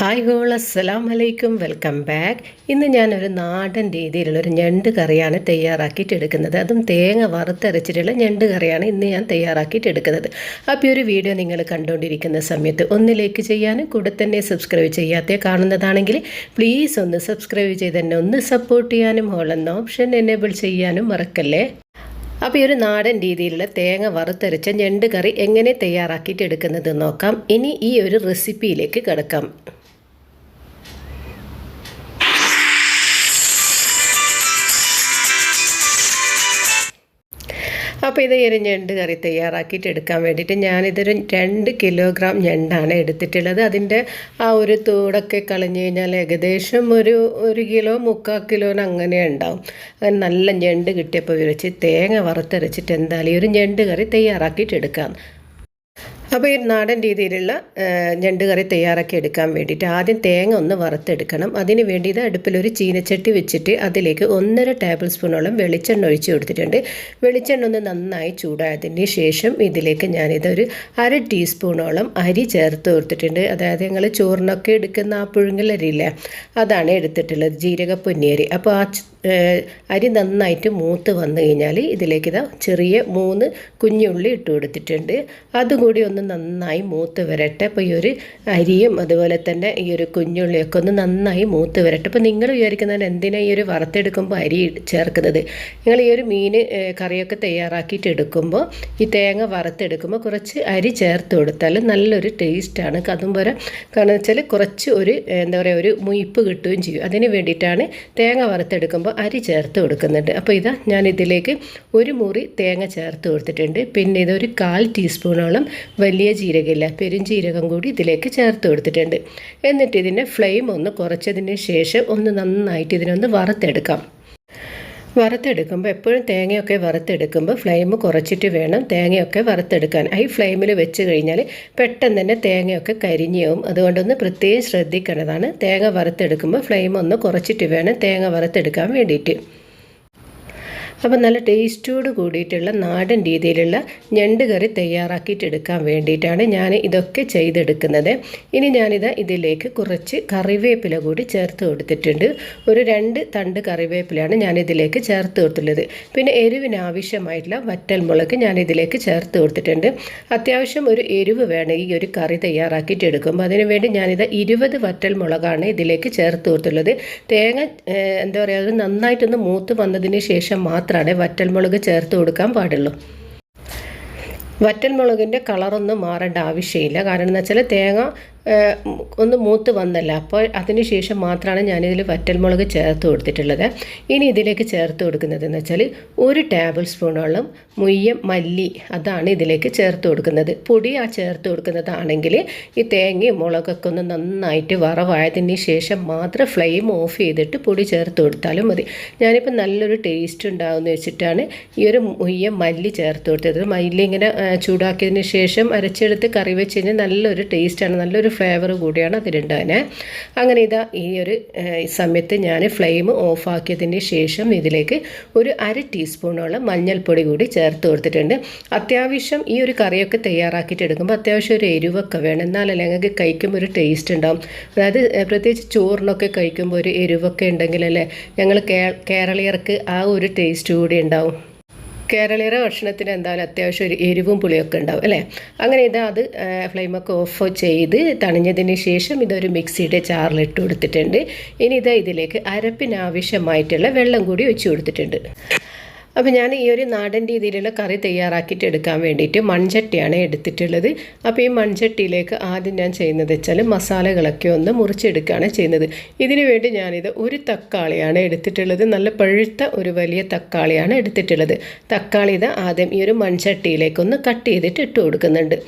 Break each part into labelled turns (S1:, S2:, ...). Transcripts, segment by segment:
S1: hi goal അസ്സലാം വലൈക്കും welcome back ഇന്ന് ഞാനൊരു നാടൻ രീതിയിലുള്ള ഒരു ഞണ്ട് കറിയാണ് തയ്യാറാക്കിയിട്ട് എടുക്കുന്നത് അതും തേങ്ങ വറുത്തരച്ചിട്ടുള്ള ഞണ്ട് കറിയാണ് ഇന്ന് ഞാൻ തയ്യാറാക്കിയിട്ട് എടുക്കുന്നത് അപ്പോൾ ഒരു വീഡിയോ നിങ്ങൾ കണ്ടുകൊണ്ടിരിക്കുന്ന സമയത്ത് ഒന്ന് ലൈക്ക് ചെയ്യാനും കൂടെ തന്നെ സബ്സ്ക്രൈബ് ചെയ്യാത്ത കാണുന്നതാണെങ്കിൽ പ്ലീസ് ഒന്ന് സബ്സ്ക്രൈബ് ചെയ്ത് തന്നെ ഒന്ന് സപ്പോർട്ട് ചെയ്യാനും ഹോളെന്ന ഓപ്ഷൻ എനേബിൾ ചെയ്യാനും മറക്കല്ലേ അപ്പോൾ ഈ ഒരു നാടൻ രീതിയിലുള്ള തേങ്ങ വറുത്തരച്ച ഞണ്ട് കറി എങ്ങനെ തയ്യാറാക്കിയിട്ട് എടുക്കുന്നത് നോക്കാം ഇനി ഈ ഒരു റെസിപ്പിയിലേക്ക് കിടക്കാം അപ്പോൾ ഇത് ഒരു ഞണ്ട് കറി തയ്യാറാക്കിയിട്ട് എടുക്കാൻ വേണ്ടിയിട്ട് ഞാനിതൊരു രണ്ട് കിലോഗ്രാം ഞണ്ടാണ് എടുത്തിട്ടുള്ളത് അതിൻ്റെ ആ ഒരു തോടൊക്കെ കളഞ്ഞു കഴിഞ്ഞാൽ ഏകദേശം ഒരു ഒരു കിലോ മുക്കാൽ കിലോന് അങ്ങനെ ഉണ്ടാവും അങ്ങനെ നല്ല ഞണ്ട് കിട്ടിയപ്പോൾ വിളിച്ച് തേങ്ങ വറുത്തരച്ചിട്ട് എന്തായാലും ഒരു ഞണ്ട് കറി തയ്യാറാക്കിയിട്ട് എടുക്കാം അപ്പോൾ ഈ നാടൻ രീതിയിലുള്ള ഞണ്ട് കറി തയ്യാറാക്കി എടുക്കാൻ വേണ്ടിയിട്ട് ആദ്യം തേങ്ങ ഒന്ന് വറുത്തെടുക്കണം അതിന് വേണ്ടി ഇത് അടുപ്പിലൊരു ചീനച്ചട്ടി വെച്ചിട്ട് അതിലേക്ക് ഒന്നര ടേബിൾ സ്പൂണോളം വെളിച്ചെണ്ണ ഒഴിച്ച് കൊടുത്തിട്ടുണ്ട് വെളിച്ചെണ്ണ ഒന്ന് നന്നായി ചൂടായതിന് ശേഷം ഇതിലേക്ക് ഞാനിതൊരു അര ടീസ്പൂണോളം അരി ചേർത്ത് കൊടുത്തിട്ടുണ്ട് അതായത് ഞങ്ങൾ ചോറിനൊക്കെ എടുക്കുന്ന ആ പുഴുങ്ങലരില്ലേ അതാണ് എടുത്തിട്ടുള്ളത് ജീരക പൊന്നിയരി അപ്പോൾ ആ അരി നന്നായിട്ട് മൂത്ത് വന്നു കഴിഞ്ഞാൽ ഇതിലേക്ക് ഇതാ ചെറിയ മൂന്ന് കുഞ്ഞുള്ളി ഇട്ട് കൊടുത്തിട്ടുണ്ട് അതുകൂടി ഒന്ന് നന്നായി മൂത്ത് വരട്ടെ അപ്പോൾ ഈ ഒരു അരിയും അതുപോലെ തന്നെ ഈ ഒരു കുഞ്ഞുള്ളിയൊക്കെ ഒന്ന് നന്നായി മൂത്ത് വരട്ടെ അപ്പോൾ നിങ്ങൾ വിചാരിക്കുന്നതിന് എന്തിനാ ഈ ഒരു വറുത്തെടുക്കുമ്പോൾ അരി ചേർക്കുന്നത് നിങ്ങൾ ഈ ഒരു മീൻ കറിയൊക്കെ തയ്യാറാക്കിയിട്ട് എടുക്കുമ്പോൾ ഈ തേങ്ങ വറുത്തെടുക്കുമ്പോൾ കുറച്ച് അരി ചേർത്ത് കൊടുത്താൽ നല്ലൊരു ടേസ്റ്റാണ് അതും പോലെ കാരണം വെച്ചാൽ കുറച്ച് ഒരു എന്താ പറയുക ഒരു മുയിപ്പ് കിട്ടുകയും ചെയ്യും അതിന് വേണ്ടിയിട്ടാണ് തേങ്ങ വറുത്തെടുക്കുമ്പോൾ അരി ചേർത്ത് കൊടുക്കുന്നുണ്ട് അപ്പോൾ ഇതാ ഞാൻ ഇതിലേക്ക് ഒരു മുറി തേങ്ങ ചേർത്ത് കൊടുത്തിട്ടുണ്ട് പിന്നെ ഇതൊരു കാൽ ടീസ്പൂണോളം വലിയ ജീരകമില്ല പെരുംജീരകം കൂടി ഇതിലേക്ക് ചേർത്ത് കൊടുത്തിട്ടുണ്ട് എന്നിട്ട് ഇതിൻ്റെ ഫ്ലെയിം ഒന്ന് കുറച്ചതിന് ശേഷം ഒന്ന് നന്നായിട്ട് ഇതിനൊന്ന് വറുത്തെടുക്കാം വറുത്തെടുക്കുമ്പോൾ എപ്പോഴും തേങ്ങയൊക്കെ വറുത്തെടുക്കുമ്പോൾ ഫ്ലെയിം കുറച്ചിട്ട് വേണം തേങ്ങയൊക്കെ വറുത്തെടുക്കാൻ ഈ ഫ്ലെയിമിൽ വെച്ച് കഴിഞ്ഞാൽ പെട്ടെന്ന് തന്നെ തേങ്ങയൊക്കെ കരിഞ്ഞാവും അതുകൊണ്ടൊന്ന് പ്രത്യേകം ശ്രദ്ധിക്കേണ്ടതാണ് തേങ്ങ വറുത്തെടുക്കുമ്പോൾ ഫ്ലെയിം ഒന്ന് കുറച്ചിട്ട് വേണം തേങ്ങ വറുത്തെടുക്കാൻ വേണ്ടിയിട്ട് അപ്പം നല്ല ടേസ്റ്റോട് കൂടിയിട്ടുള്ള നാടൻ രീതിയിലുള്ള ഞണ്ട് കറി തയ്യാറാക്കിയിട്ടെടുക്കാൻ വേണ്ടിയിട്ടാണ് ഞാൻ ഇതൊക്കെ ചെയ്തെടുക്കുന്നത് ഇനി ഞാനിത് ഇതിലേക്ക് കുറച്ച് കറിവേപ്പില കൂടി ചേർത്ത് കൊടുത്തിട്ടുണ്ട് ഒരു രണ്ട് തണ്ട് കറിവേപ്പിലയാണ് ഞാനിതിലേക്ക് ചേർത്ത് കൊടുത്തുള്ളത് പിന്നെ എരിവിന് ആവശ്യമായിട്ടുള്ള വറ്റൽമുളക് ഞാനിതിലേക്ക് ചേർത്ത് കൊടുത്തിട്ടുണ്ട് അത്യാവശ്യം ഒരു എരിവ് വേണമെങ്കിൽ ഈ ഒരു കറി തയ്യാറാക്കിയിട്ട് എടുക്കുമ്പോൾ അതിനുവേണ്ടി ഞാനിത് ഇരുപത് വറ്റൽമുളകാണ് ഇതിലേക്ക് ചേർത്ത് കൊടുത്തുള്ളത് തേങ്ങ എന്താ പറയുക അത് നന്നായിട്ടൊന്ന് മൂത്ത് വന്നതിന് ശേഷം മാത്രം മാത്രമാണ് വറ്റൽമുളക് ചേർത്ത് കൊടുക്കാൻ പാടുള്ളൂ വറ്റൽമുളകിൻ്റെ കളറൊന്നും മാറേണ്ട ആവശ്യമില്ല കാരണം എന്ന് വെച്ചാൽ തേങ്ങ ഒന്ന് മൂത്ത് വന്നല്ല അപ്പോൾ അതിന് ശേഷം മാത്രമാണ് ഞാനിതിൽ വറ്റൽമുളക് ചേർത്ത് കൊടുത്തിട്ടുള്ളത് ഇനി ഇതിലേക്ക് ചേർത്ത് കൊടുക്കുന്നതെന്ന് വെച്ചാൽ ഒരു ടേബിൾ സ്പൂണോളം മുയ്യം മല്ലി അതാണ് ഇതിലേക്ക് ചേർത്ത് കൊടുക്കുന്നത് പൊടി ആ ചേർത്ത് കൊടുക്കുന്നതാണെങ്കിൽ ഈ തേങ്ങയും മുളകൊക്കെ ഒന്ന് നന്നായിട്ട് വറവായതിന് ശേഷം മാത്രം ഫ്ലെയിം ഓഫ് ചെയ്തിട്ട് പൊടി ചേർത്ത് കൊടുത്താലും മതി ഞാനിപ്പോൾ നല്ലൊരു ടേസ്റ്റ് ഉണ്ടാകുമെന്ന് വെച്ചിട്ടാണ് ഈ ഒരു മുയ്യം മല്ലി ചേർത്ത് കൊടുത്തത് മല്ലി ഇങ്ങനെ ചൂടാക്കിയതിന് ശേഷം അരച്ചെടുത്ത് കറി വെച്ച് കഴിഞ്ഞാൽ നല്ലൊരു ടേസ്റ്റാണ് നല്ലൊരു ഫ്ലേവർ കൂടിയാണ് അതിലുണ്ടാകുന്നത് അങ്ങനെ ഇതാ ഈ ഒരു സമയത്ത് ഞാൻ ഫ്ലെയിം ഓഫാക്കിയതിന് ശേഷം ഇതിലേക്ക് ഒരു അര ടീസ്പൂണോളം മഞ്ഞൾപ്പൊടി കൂടി ചേർത്ത് കൊടുത്തിട്ടുണ്ട് അത്യാവശ്യം ഈ ഒരു കറിയൊക്കെ തയ്യാറാക്കിയിട്ട് എടുക്കുമ്പോൾ അത്യാവശ്യം ഒരു എരിവൊക്കെ വേണം എന്നാലല്ല ഞങ്ങൾക്ക് കഴിക്കുമ്പോൾ ഒരു ടേസ്റ്റ് ഉണ്ടാവും അതായത് പ്രത്യേകിച്ച് ചോറിനൊക്കെ കഴിക്കുമ്പോൾ ഒരു എരിവൊക്കെ ഉണ്ടെങ്കിലല്ലേ ഞങ്ങൾ കേരളീയർക്ക് ആ ഒരു ടേസ്റ്റ് കൂടി ഉണ്ടാവും കേരളീയ ഭക്ഷണത്തിന് എന്തായാലും അത്യാവശ്യം ഒരു എരിവും പുളിയൊക്കെ ഉണ്ടാവും അല്ലേ അങ്ങനെ ഇത് അത് ഫ്ലെയിമൊക്കെ ഓഫ് ചെയ്ത് തണിഞ്ഞതിന് ശേഷം ഇതൊരു മിക്സിയുടെ ചാറിലിട്ട് കൊടുത്തിട്ടുണ്ട് ഇനി ഇത് ഇതിലേക്ക് അരപ്പിനാവശ്യമായിട്ടുള്ള വെള്ളം കൂടി വെച്ച് കൊടുത്തിട്ടുണ്ട് അപ്പോൾ ഞാൻ ഈ ഒരു നാടൻ രീതിയിലുള്ള കറി തയ്യാറാക്കിയിട്ട് എടുക്കാൻ വേണ്ടിയിട്ട് മൺചട്ടിയാണ് എടുത്തിട്ടുള്ളത് അപ്പോൾ ഈ മൺചട്ടിയിലേക്ക് ആദ്യം ഞാൻ ചെയ്യുന്നത് വെച്ചാൽ മസാലകളൊക്കെ ഒന്ന് മുറിച്ചെടുക്കുകയാണ് ചെയ്യുന്നത് ഇതിനു വേണ്ടി ഞാനിത് ഒരു തക്കാളിയാണ് എടുത്തിട്ടുള്ളത് നല്ല പഴുത്ത ഒരു വലിയ തക്കാളിയാണ് എടുത്തിട്ടുള്ളത് തക്കാളി ഇത് ആദ്യം ഈ ഒരു മൺചട്ടിയിലേക്കൊന്ന് കട്ട് ചെയ്തിട്ട് ഇട്ട് കൊടുക്കുന്നുണ്ട്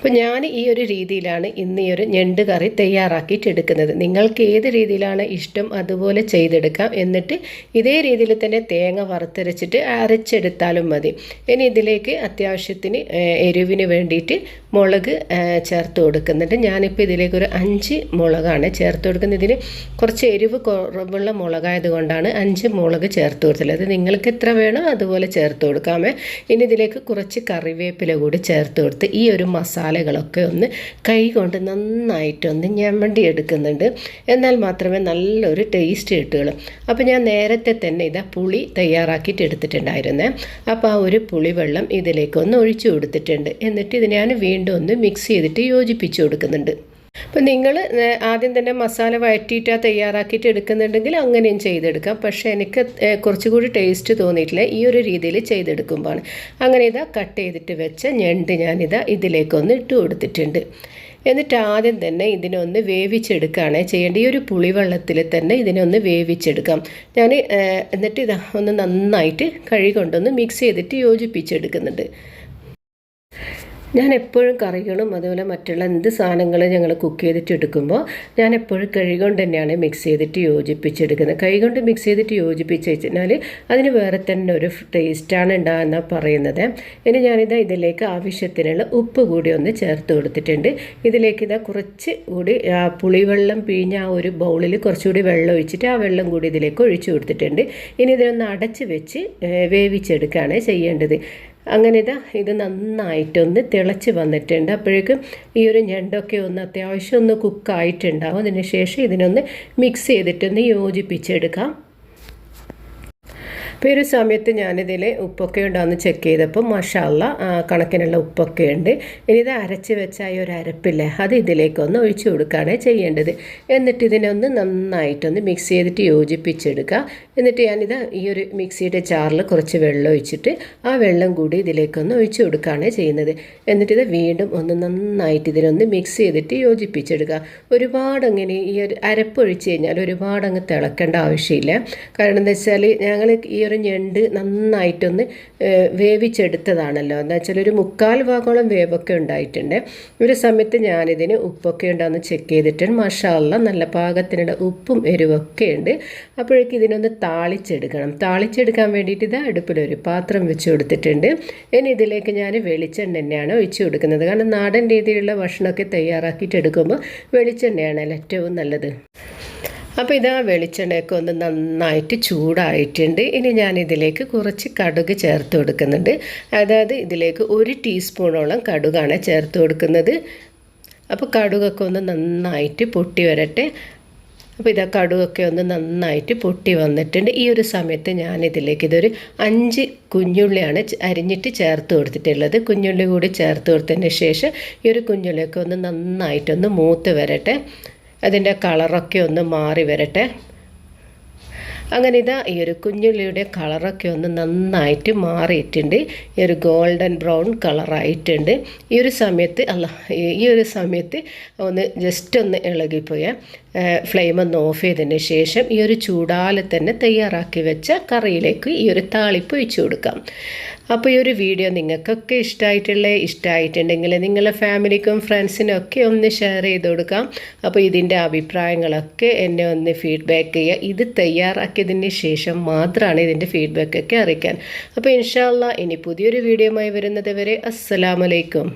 S1: അപ്പോൾ ഞാൻ ഈ ഒരു രീതിയിലാണ് ഇന്ന് ഈ ഒരു ഞണ്ട് കറി തയ്യാറാക്കിയിട്ട് എടുക്കുന്നത് നിങ്ങൾക്ക് ഏത് രീതിയിലാണ് ഇഷ്ടം അതുപോലെ ചെയ്തെടുക്കാം എന്നിട്ട് ഇതേ രീതിയിൽ തന്നെ തേങ്ങ വറുത്തരച്ചിട്ട് അരച്ചെടുത്താലും മതി ഇനി ഇതിലേക്ക് അത്യാവശ്യത്തിന് എരിവിന് വേണ്ടിയിട്ട് മുളക് ചേർത്ത് കൊടുക്കുന്നുണ്ട് ഞാനിപ്പോൾ ഇതിലേക്ക് ഒരു അഞ്ച് മുളകാണ് ചേർത്ത് കൊടുക്കുന്നത് ഇതിന് കുറച്ച് എരിവ് കുറവുള്ള മുളകായത് കൊണ്ടാണ് അഞ്ച് മുളക് ചേർത്ത് കൊടുത്തിട്ടുള്ളത് നിങ്ങൾക്ക് എത്ര വേണോ അതുപോലെ ചേർത്ത് കൊടുക്കാമേ ഇനി ഇതിലേക്ക് കുറച്ച് കറിവേപ്പില കൂടി ചേർത്ത് കൊടുത്ത് ഈ ഒരു മസാലകളൊക്കെ ഒന്ന് കൈ കൊണ്ട് നന്നായിട്ടൊന്ന് ഞമ്മണ്ടി എടുക്കുന്നുണ്ട് എന്നാൽ മാത്രമേ നല്ലൊരു ടേസ്റ്റ് കിട്ടുകയുള്ളൂ അപ്പോൾ ഞാൻ നേരത്തെ തന്നെ ഇതാ പുളി തയ്യാറാക്കിയിട്ട് എടുത്തിട്ടുണ്ടായിരുന്നേ അപ്പോൾ ആ ഒരു പുളിവെള്ളം ഇതിലേക്കൊന്ന് ഒഴിച്ചു കൊടുത്തിട്ടുണ്ട് എന്നിട്ട് ഇത് ഞാൻ വീണ്ടും വീണ്ടും ഒന്ന് മിക്സ് ചെയ്തിട്ട് യോജിപ്പിച്ച് കൊടുക്കുന്നുണ്ട് അപ്പം നിങ്ങൾ ആദ്യം തന്നെ മസാല വഴറ്റിയിട്ട് തയ്യാറാക്കിയിട്ട് എടുക്കുന്നുണ്ടെങ്കിൽ അങ്ങനെയും ചെയ്തെടുക്കാം പക്ഷേ എനിക്ക് കുറച്ചുകൂടി ടേസ്റ്റ് തോന്നിയിട്ടില്ല ഈ ഒരു രീതിയിൽ ചെയ്തെടുക്കുമ്പോൾ അങ്ങനെ ഇതാ കട്ട് ചെയ്തിട്ട് വെച്ച ഞണ്ട് ഞാനിതാ ഇതിലേക്കൊന്ന് ഇട്ട് കൊടുത്തിട്ടുണ്ട് എന്നിട്ട് ആദ്യം തന്നെ ഇതിനൊന്ന് വേവിച്ചെടുക്കുകയാണ് ചെയ്യേണ്ട ഈ ഒരു പുളിവെള്ളത്തിൽ തന്നെ ഇതിനൊന്ന് വേവിച്ചെടുക്കാം ഞാൻ എന്നിട്ട് ഇതാ ഒന്ന് നന്നായിട്ട് കഴുകൊണ്ടൊന്ന് മിക്സ് ചെയ്തിട്ട് യോജിപ്പിച്ചെടുക്കുന്നുണ്ട് ഞാൻ എപ്പോഴും കറികളും അതുപോലെ മറ്റുള്ള എന്ത് സാധനങ്ങൾ ഞങ്ങൾ കുക്ക് ചെയ്തിട്ട് എടുക്കുമ്പോൾ ഞാൻ എപ്പോഴും കൈകൊണ്ട് തന്നെയാണ് മിക്സ് ചെയ്തിട്ട് യോജിപ്പിച്ചെടുക്കുന്നത് കൈകൊണ്ട് മിക്സ് ചെയ്തിട്ട് യോജിപ്പിച്ച് വെച്ചാൽ അതിന് വേറെ തന്നെ ഒരു ടേസ്റ്റാണ് ഉണ്ടാകുന്ന പറയുന്നത് ഇനി ഞാനിത് ഇതിലേക്ക് ആവശ്യത്തിനുള്ള ഉപ്പ് കൂടി ഒന്ന് ചേർത്ത് കൊടുത്തിട്ടുണ്ട് ഇതിലേക്ക് ഇതാ കുറച്ച് കൂടി പുളിവെള്ളം പിഴിഞ്ഞ ആ ഒരു ബൗളിൽ കുറച്ചുകൂടി വെള്ളം ഒഴിച്ചിട്ട് ആ വെള്ളം കൂടി ഇതിലേക്ക് ഒഴിച്ചു കൊടുത്തിട്ടുണ്ട് ഇനി ഇതിനൊന്ന് അടച്ച് വെച്ച് വേവിച്ചെടുക്കുകയാണ് ചെയ്യേണ്ടത് അങ്ങനെ ഇത് ഇത് നന്നായിട്ടൊന്ന് തിളച്ച് വന്നിട്ടുണ്ട് അപ്പോഴേക്കും ഈ ഒരു ഞണ്ടൊക്കെ ഒന്ന് അത്യാവശ്യം ഒന്ന് കുക്കായിട്ടുണ്ടാവും അതിന് ശേഷം ഇതിനൊന്ന് മിക്സ് ചെയ്തിട്ടൊന്ന് യോജിപ്പിച്ചെടുക്കാം അപ്പോൾ ഒരു സമയത്ത് ഞാനിതിൽ ഉപ്പൊക്കെ ഉണ്ടോയെന്ന് ചെക്ക് ചെയ്തപ്പോൾ മഷാള്ള കണക്കിനുള്ള ഉപ്പൊക്കെ ഉണ്ട് ഇനി ഇത് അരച്ച് വെച്ച ഒരു അരപ്പില്ലേ അത് ഇതിലേക്കൊന്ന് ഒഴിച്ചു കൊടുക്കുകയാണ് ചെയ്യേണ്ടത് എന്നിട്ട് ഇതിനൊന്ന് നന്നായിട്ടൊന്ന് മിക്സ് ചെയ്തിട്ട് യോജിപ്പിച്ചെടുക്കുക എന്നിട്ട് ഞാനിത് ഈ ഒരു മിക്സിയുടെ ചാറിൽ കുറച്ച് വെള്ളം ഒഴിച്ചിട്ട് ആ വെള്ളം കൂടി ഇതിലേക്കൊന്ന് ഒഴിച്ചു കൊടുക്കുകയാണ് ചെയ്യുന്നത് എന്നിട്ട് ഇത് വീണ്ടും ഒന്ന് നന്നായിട്ട് ഇതിനൊന്ന് മിക്സ് ചെയ്തിട്ട് യോജിപ്പിച്ചെടുക്കുക ഒരുപാട് അങ്ങനെ ഈ ഒരു ഒഴിച്ച് കഴിഞ്ഞാൽ ഒരുപാട് അങ്ങ് തിളക്കേണ്ട ആവശ്യമില്ല കാരണം എന്താ വെച്ചാൽ ഞങ്ങൾ ഈ ചെറു ഞണ്ട് നന്നായിട്ടൊന്ന് വേവിച്ചെടുത്തതാണല്ലോ എന്താ വെച്ചാൽ ഒരു മുക്കാൽ ഭാഗോളം വേവൊക്കെ ഉണ്ടായിട്ടുണ്ട് ഒരു സമയത്ത് ഞാനിതിന് ഉപ്പൊക്കെ ഉണ്ടാന്ന് ചെക്ക് ചെയ്തിട്ടുണ്ട് മഷാല നല്ല പാകത്തിനുള്ള ഉപ്പും എരിവൊക്കെ ഉണ്ട് അപ്പോഴേക്കും ഇതിനൊന്ന് താളിച്ചെടുക്കണം താളിച്ചെടുക്കാൻ വേണ്ടിയിട്ട് ഇത് അടുപ്പിലൊരു പാത്രം വെച്ച് കൊടുത്തിട്ടുണ്ട് ഇനി ഇതിലേക്ക് ഞാൻ വെളിച്ചെണ്ണ തന്നെയാണ് ഒഴിച്ച് കൊടുക്കുന്നത് കാരണം നാടൻ രീതിയിലുള്ള ഭക്ഷണമൊക്കെ തയ്യാറാക്കിയിട്ട് എടുക്കുമ്പോൾ വെളിച്ചെണ്ണയാണ് ഏറ്റവും നല്ലത് അപ്പോൾ ഇതാ വെളിച്ചെണ്ണയൊക്കെ ഒന്ന് നന്നായിട്ട് ചൂടായിട്ടുണ്ട് ഇനി ഞാൻ ഇതിലേക്ക് കുറച്ച് കടുക് ചേർത്ത് കൊടുക്കുന്നുണ്ട് അതായത് ഇതിലേക്ക് ഒരു ടീസ്പൂണോളം കടുകാണ് ചേർത്ത് കൊടുക്കുന്നത് അപ്പോൾ കടുകൊക്കെ ഒന്ന് നന്നായിട്ട് പൊട്ടി വരട്ടെ അപ്പോൾ ഇതാ കടുകൊക്കെ ഒന്ന് നന്നായിട്ട് പൊട്ടി വന്നിട്ടുണ്ട് ഈ ഒരു സമയത്ത് ഞാനിതിലേക്ക് ഇതൊരു അഞ്ച് കുഞ്ഞുള്ളിയാണ് അരിഞ്ഞിട്ട് ചേർത്ത് കൊടുത്തിട്ടുള്ളത് കുഞ്ഞുള്ളി കൂടി ചേർത്ത് കൊടുത്തതിന് ശേഷം ഈ ഒരു കുഞ്ഞുള്ളിയൊക്കെ ഒന്ന് നന്നായിട്ടൊന്ന് മൂത്ത് വരട്ടെ അതിൻ്റെ കളറൊക്കെ ഒന്ന് മാറി വരട്ടെ അങ്ങനെ ഇതാ ഈ ഒരു കുഞ്ഞുള്ളിയുടെ കളറൊക്കെ ഒന്ന് നന്നായിട്ട് മാറിയിട്ടുണ്ട് ഈ ഒരു ഗോൾഡൻ ബ്രൗൺ കളറായിട്ടുണ്ട് ഈ ഒരു സമയത്ത് അല്ല ഈ ഒരു സമയത്ത് ഒന്ന് ജസ്റ്റ് ഒന്ന് ഇളകിപ്പോയാൽ ഫ്ലെയിം ഒന്ന് ഓഫ് ചെയ്തതിന് ശേഷം ഈ ഒരു ചൂടാലെ തന്നെ തയ്യാറാക്കി വെച്ച കറിയിലേക്ക് ഈ ഒരു താളിപ്പ് ഒഴിച്ചു കൊടുക്കാം അപ്പോൾ ഈ ഒരു വീഡിയോ നിങ്ങൾക്കൊക്കെ ഇഷ്ടമായിട്ടുള്ളത് ഇഷ്ടമായിട്ടുണ്ടെങ്കിൽ നിങ്ങളുടെ ഫാമിലിക്കും ഫ്രണ്ട്സിനും ഒക്കെ ഒന്ന് ഷെയർ ചെയ്ത് കൊടുക്കാം അപ്പോൾ ഇതിൻ്റെ അഭിപ്രായങ്ങളൊക്കെ എന്നെ ഒന്ന് ഫീഡ്ബാക്ക് ചെയ്യുക ഇത് തയ്യാറാക്കിയതിന് ശേഷം മാത്രമാണ് ഇതിൻ്റെ ഫീഡ്ബാക്കൊക്കെ അറിയിക്കാൻ അപ്പോൾ ഇൻഷാല്ല ഇനി പുതിയൊരു വീഡിയോയുമായി വരുന്നത് വരെ അസ്സലാമലൈക്കും